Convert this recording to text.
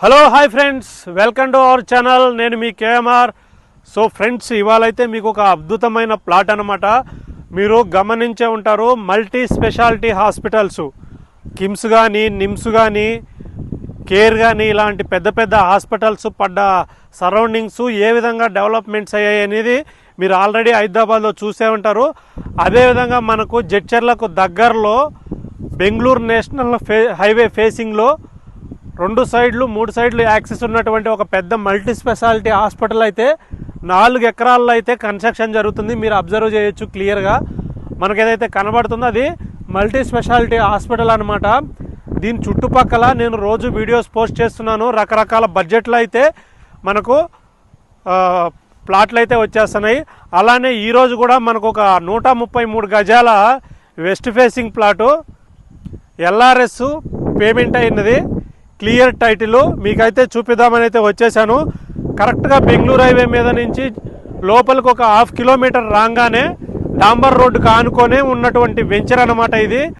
Hello hi friends welcome to our channel నేను మీ KMR. So friends ఇవాళైతే మీకు ఒక అద్భుతమైన ప్లాట్ అనమాట మీరు గమనించే ఉంటారు మల్టీ స్పెషాలిటీ హాస్పిటల్స్ కిమ్స్ కానీ నిమ్స్ కానీ కేర్ కానీ ఇలాంటి పెద్ద పెద్ద హాస్పిటల్స్ పడ్డ సరౌండింగ్స్ ఏ విధంగా డెవలప్మెంట్స్ అయ్యాయి అనేది మీరు ఆల్రెడీ హైదరాబాద్లో చూసే ఉంటారు. అదేవిధంగా మనకు జడ్చర్లకు దగ్గరలో బెంగళూరు నేషనల్ ఫే హైవే ఫేసింగ్లో రెండు సైడ్లు మూడు సైడ్లు యాక్సెస్ ఉన్నటువంటి ఒక పెద్ద మల్టీ స్పెషాలిటీ హాస్పిటల్ అయితే నాలుగు ఎకరాల్లో అయితే కన్స్ట్రక్షన్ జరుగుతుంది. మీరు అబ్జర్వ్ చేయొచ్చు క్లియర్గా మనకు ఏదైతే కనబడుతుందో అది మల్టీ స్పెషాలిటీ హాస్పిటల్ అనమాట దీని చుట్టుపక్కల నేను రోజు వీడియోస్ పోస్ట్ చేస్తున్నాను. రకరకాల బడ్జెట్లో అయితే మనకు ప్లాట్లు అయితే వచ్చేస్తున్నాయి. అలానే ఈరోజు కూడా మనకు ఒక నూట ముప్పై మూడు గజాల west facing plot LRS payment అయినది. క్లియర్ టైటిల్ మీకైతే చూపిద్దామని అయితే వచ్చేసాను కరెక్ట్గా బెంగళూరు హైవే మీద నుంచి లోపలికి ఒక హాఫ్ కిలోమీటర్ రాగానే డాంబర్ రోడ్డుకు ఆనుకొనే ఉన్నటువంటి వెంచర్ అనమాట ఇది.